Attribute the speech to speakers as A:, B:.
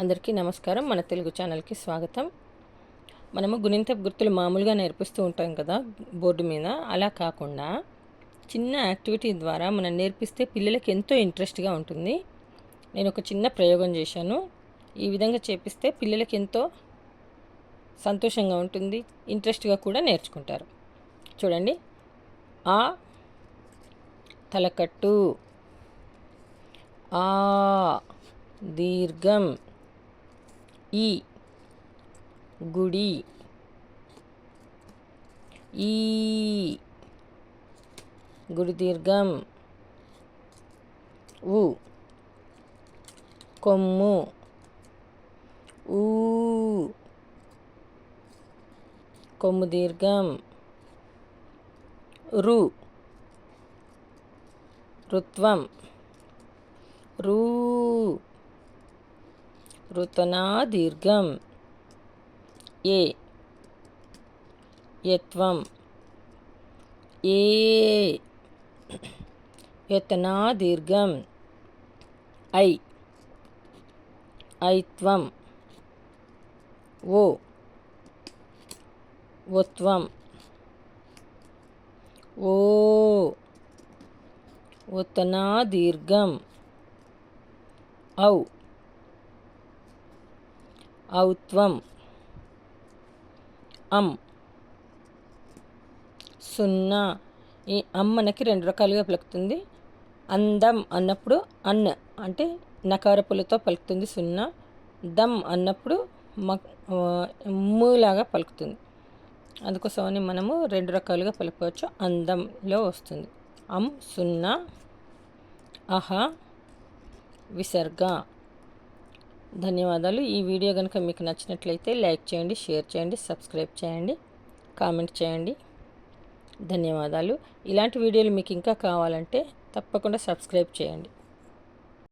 A: అందరికీ నమస్కారం. మన తెలుగు ఛానల్కి స్వాగతం. మనము గుణింత గుర్తులు మామూలుగా నేర్పిస్తూ ఉంటాం కదా బోర్డు మీద. అలా కాకుండా చిన్న యాక్టివిటీ ద్వారా మనం నేర్పిస్తే పిల్లలకి ఎంతో ఇంట్రెస్ట్గా ఉంటుంది. నేను ఒక చిన్న ప్రయోగం చేశాను. ఈ విధంగా చేపిస్తే పిల్లలకి ఎంతో సంతోషంగా ఉంటుంది ఇంట్రెస్ట్గా కూడా నేర్చుకుంటారు. చూడండి. ఆ తలకట్టు. ఆ దీర్ఘం. ఈ గుడి. ఈ గుడి దీర్ఘం ఉ కొమ్ము. ఊ. కొమ్ము దీర్ఘం రు. రుత్వం. రూ. ருத்தனா தீர்க்கம் ஏ யத்வம் ஏ யத்தனா தீர்க்கம் ஐ ஐத்வம் ஓ ஒத்வம் ஓ ஒத்தனா தீர்க்கம் ஔ ఔత్వం. అం. సున్నా. ఈ అమ్ మనకి రెండు రకాలుగా పలుకుతుంది. అందం అన్నప్పుడు అన్న అంటే నకారపులతో పలుకుతుంది సున్నా. దమ్ అన్నప్పుడు మూలాగా పలుకుతుంది. అందుకోసమని మనము రెండు రకాలుగా పలుకోవచ్చు. అందంలో వస్తుంది. అం సున్నా. అహ. విసర్గ. ధన్యవాదాలు. ఈ వీడియో కనుక మీకు నచ్చినట్లయితే లైక్ చేయండి షేర్ చేయండి సబ్స్క్రైబ్ చేయండి కామెంట్ చేయండి. ధన్యవాదాలు. ఇలాంటి వీడియోలు మీకు ఇంకా కావాలంటే తప్పకుండా సబ్స్క్రైబ్ చేయండి.